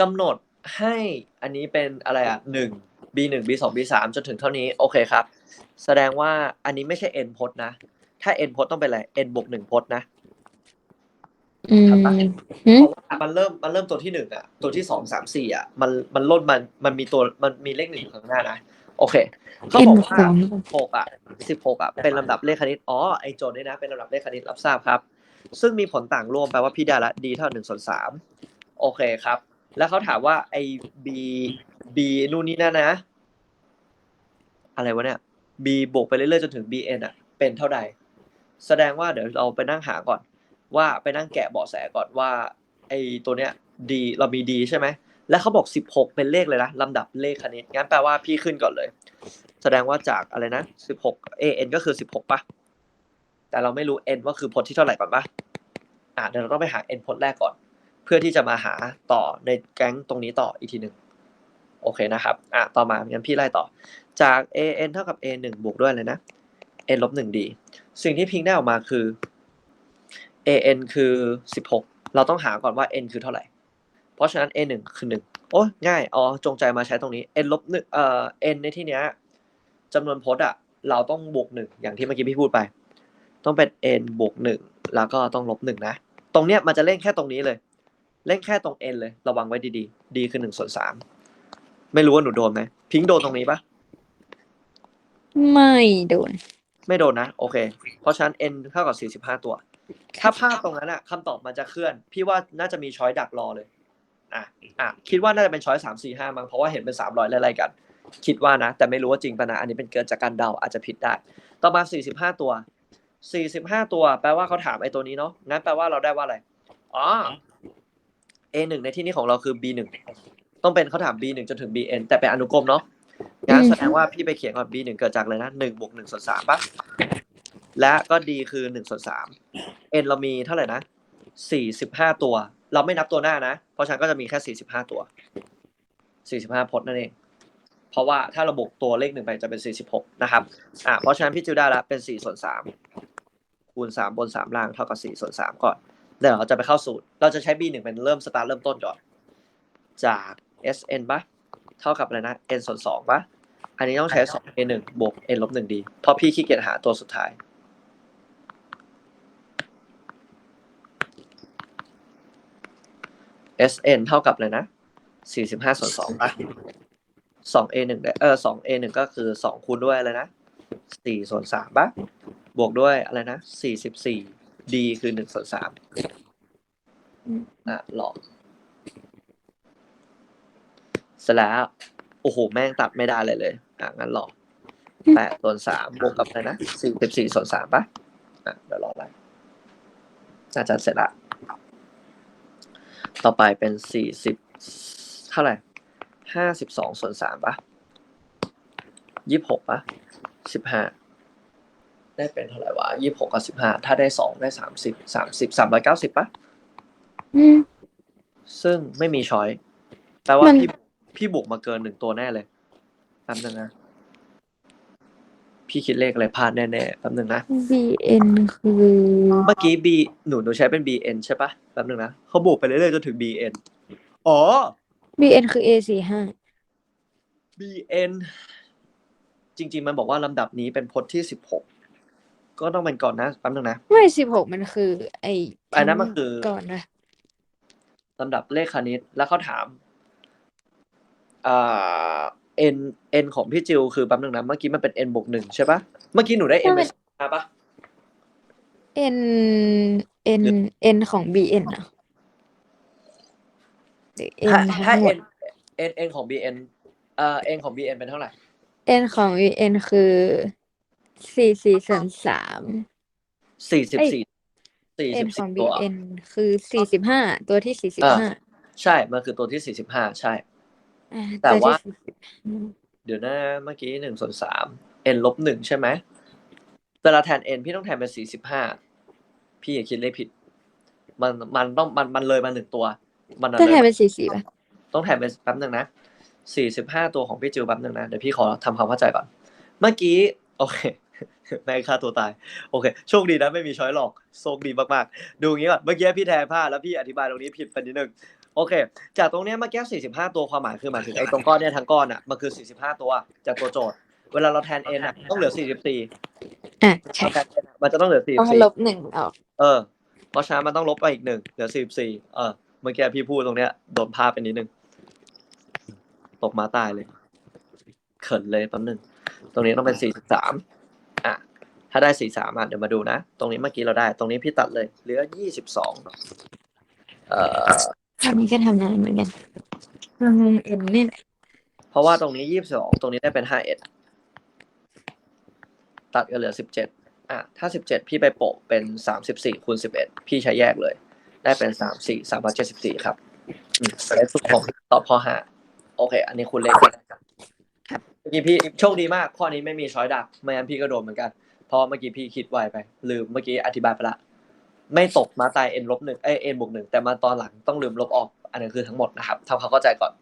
กำหนดให้อันนี้เป็นอะไรอะหนึ่ง b หนึ่ง b สอง b สามจนถึงเท่านี้โอเคครับ แสดงว่าอันนี้ไม่ใช่ n พจน์นะ ถ้า n พจน์ต้องเป็นอะไร n บวกหนึ่งพจน์นะอืมครับหึเพราะว่ามันเริ่มมันเริ่มตัวที่หนึ่งอะ ตัวที่สองสามสี่อะ มันมันลดมันมันมีตัวมันมีเลขหนึ่งอยู่ข้างหน้านะโอเคเขาเอ็นบอกบวกว่าสองหกอะสิบหกอะเป็นลำดับเลขคณิตอ๋อไอโจทย์นี่นะเป็นลำดับเลขคณิตรับทราบครับ ซึ่งมีผลต่างร่วมแปลว่าพี่ได้ละ d เท่าหนึ่งส่วนสามโอเคครับ แล้วเขาถามว่าไอ b b นู่นนี่นั่นนะ อะไรวะเนี่ย b บวกไปเรื่อยๆจนถึง bn อะ เป็นเท่าใด แสดงว่าเดี๋ยวเราไปนั่งหาก่อน ว่าไปนั่งแกะเบาะแสก่อนว่า ไอ้ตัวเนี้ย d เรามี d ใช่ไหมแล้วเขาบอก 16 เป็นเลขเลยนะลำดับเลขคณิตงั้นแปลว่าพี่ขึ้นก่อนเลย แสดงว่าจากอะไรนะ 16 an ก็คือ 16ปะแต่เราไม่รู้ n ว่าคือพจน์ที่เท่าไหร่ก่อนปะอะเดี๋ยวเราต้องไปหา n พจน์แรกก่อน เพื่อที่จะมาหาต่อในแก๊งตรงนี้ต่ออีกทีหนึ่งโอเคนะครับอะต่อมางั้นพี่ไล่ต่อ จาก an เท่ากับ a 1บวกด้วยเลยนะ n ลบ1 d สิ่งที่พิงได้ออกมาคือ an คือ 16 เราต้องหาก่อนว่า n คือเท่าไหร่ เพราะฉะนั้น a 1คือ 1 โอ้ง่ายอ๋อจงใจมาใช้ตรงนี้ n ลบ1เอ่อ n ในที่เนี้ยจำนวนพจน์อะเราต้องบวก 1 อย่างที่เมื่อกี้พี่พูดไป ต้องเป็น n บวก1แล้วก็ต้องลบ1นะ ตรงเนี้ยมันจะเล่นแค่ตรงนี้เลย เล่นแค่ตรง n เลย ระวังไว้ดีๆ d คือ1ส่วน3ไม่รู้ว่าหนูโดนไหมพิงค์โดนตรงนี้ปะไม่โดน ไม่โดนนะ โอเค เพราะฉะนั้น n เท่ากับ45ตัว ถ้าพลาดตรงนั้นอะคำตอบมันจะเคลื่อน พี่ว่าน่าจะมีช้อยดักรอเลย อะอะคิดว่าน่าจะเป็นช้อยสามสี่ห้ามั้งเพราะว่าเห็นเป็นสามร้อยไล่ๆกัน คิดว่านะ แต่ไม่รู้ว่าจริงปะนะอันนี้เป็นเกิดจากการเดาอาจจะผิดได้ ต่อมาสี่สิบห้าตัวสี่สิบห้าตัว แปลว่าเขาถามไอ้ตัวนี้เนาะงั้นแปลว่าเราได้ว่าอะไรอ๋อ a หนึ่งในที่นี้ของเราคือ b หนึ่งต้องเป็นเขาถาม b หนึ่งจนถึง bn แต่เป็นอนุกรมเนาะงั้นแสดงว่าพี่ไปเขียนก่อน b หนึ่งเกิดจากอะไรนะหนึ่งบวกหนึ่งส่วนสามปะและก็ d คือหนึ่งส่วนสาม n เรามีเท่าไหร่นะสี่สิบห้าตัว เราไม่นับตัวหน้านะ เพราะฉะนั้นก็จะมีแค่สี่สิบห้าตัวสี่สิบห้าพจน์นั่นเอง เพราะว่าถ้าเราบวกตัวเลขหนึ่งไปจะเป็นสี่สิบหกนะครับ อ่าเพราะฉะนั้นพี่จิวได้ล้วเป็นสี่ส่วนสามคูณสามบนสามล่างเท่ากับสี่ส่วนสามก่อน เดี๋ยวเราจะไปเข้าสูตร เราจะใช้ b หนึ่งเป็นเริ่มสตาร์ทเริ่มต้นก่อน จาก sn ปะเท่ากับอะไรนะ n ส่วนสองปะอันนี้ต้องใช้สอง a หนึ่งบวก n ลบหนึ่งดี เพราะพี่ขี้เกียจหาตัวสุดท้าย sn เท่ากับเลยนะสี่สิบห้าส่วนสองปะสอง a หนึ่งได้เออสอง a หนึ่งก็คือสองคูณด้วยอะไรนะสี่ส่วนสามปะบวกด้วยอะไรนะสี่สิบสี่ d คือหนึ่งส่วนสามอะหลอกเสร็จแล้วโอ้โห แม่งตัดไม่ได้เลยเลย อะ งั้นหลอกแปดส่วนสามบวกกับอะไรนะสี่สิบสี่ส่วนสามปะอะเดี๋ยวรออะไรน่าจะเสร็จละ ต่อไปเป็นสี่สิบเท่าไหร่ห้าสิบสองส่วนสามปะยี่สิบหกปะสิบห้า ได้เป็นเท่าไหร่วะยี่สิบหกกับสิบห้าถ้าได้สองได้สามสิบสามสิบสามร้อยเก้าสิบปะอืม ซึ่งไม่มีช้อยแปลว่ามัน พี่พี่บวกมาเกินหนึ่งตัวแน่เลยแป๊บนึงนะ พี่คิดเลขอะไรพลาดแน่ๆแป๊บนึงนะ bn คือเมื่อกี้ b หนูหนูใช้เป็น bn ใช่ปะแป๊บนึงนะเขาบวกไปเรื่อยๆจนถึง bn อ๋อ bn คือ a สี่ห้า bn จริง ๆ มันบอกว่าลำดับนี้เป็นพจน์ที่สิบหก ก็ต้องเป็นก่อนนะแป๊บนึงนะ ไม่สิบหกมันคือ ไออันนั้นมันคือก่อนนะลำดับเลขคณิตแล้วเขาถามอ่า n n ของพี่จิวคือแป๊บนึงนะเมื่อกี้มันเป็น n บวกหนึ่งใช่ปะเมื่อกี้หนูได้ n เป็นห้าปะ n n n ของ bn อะหรือ n ถ้าทั้ถ้างหมด n n n ของ bn เอ่อ n ของ bn เป็นเท่าไหร่ n ของ bn คือ สี่สี่ส่วนสาม สี่สิบเอ้ยสี่สี่ n สิบขอสี่งตัว bn คือสี่สิบห้าตัวที่สี่สิบอ่าห้าใช่ มันคือตัวที่สี่สิบห้าใช่อ่าแต่ตัวว่าที่45เดี๋ยวนะเมื่อกี้หนึ่งส่วนสาม n ลบหนึ่งใช่ไหมเวลาแทน n พี่ต้องแทนเป็นสี่สิบห้าพี่อย่าคิดเลขผิด มันมันต้องมันมันเลยมาหนึ่งตัว มันอะต้องเลแทยนมาเป็นสี่สี่ป่ะต้องแถมเป็นแป๊บหนึ่งนะสี่สิบห้าตัวของพี่จิวแป๊บหนึ่งนะ เดี๋ยวพี่ขอทำความเข้าใจก่อน เมื่อกี้ โอเค แม่งฆ่าตัวตาย โอเค โชคดีนะไม่มีช้อยหลอก โชคดีมากๆ ดูอย่างนี้ก่อน เมื่อกี้พี่แทนพลาดแล้วพี่อธิบายตรงนี้ผิดไปนิดนึง โอเค จากตรงเนี้ยเมื่อกี้ 45 ตัวความหมายคือหมายถึงไอ้ตรงก้อนเนี่ยทั้งก้อนอะ มันคือ 45 ตัวจากตัวโจทย์ เวลาเราแทน n อะต้องเหลือ 44อะใช่เราแทน n อะมันจะต้องเหลือต้องให้ล44บหนึ่งออกเออ เพราะฉะนั้นมันต้องลบไปอีกหนึ่งเหลือ 44 เออ เมื่อกี้พี่พูดตรงเนี้ยโดนพลาดไปนิดนึง ตกมาตายเลย เขินเลยแป๊บนึง ตรงนี้ต้องเป็น 43อะ ถ้าได้43อะเดี๋ยวมาดูนะ ตรงนี้เมื่อกี้เราได้ ตรงนี้พี่ตัดเลย เหลือ22เอ่ออันนี้ก็ทำนานเหมือนกันเรางงเอ็นเนี่ยเพราะว่าตรงนี้22ตรงนี้ได้เป็น51ตัดก็เหลือ17อะถ้า17พี่ไปโปะเป็น34คูณ11พี่ใช้แยกเลย ได้เป็น34 374ครับอืมได้สุดของตอบข้อ5โอเค อันนี้คุณเลขไปนะครับเมื่อกี้พี่โชคดีมาก ข้อนี้ไม่มีช้อยดักไม่งั้นพี่ก็โดนเหมือนกัน เพราะเมื่อกี้พี่คิดไวไปลืมเมื่อกี้อธิบายไปละไม่ตกมาตาย n ลบหนึ่งเอ็นบวกหนึ่งแต่มาตอนหลังต้องลืมลบออก อันนั้นคือทั้งหมดนะครับทำความเข้าใจก่อน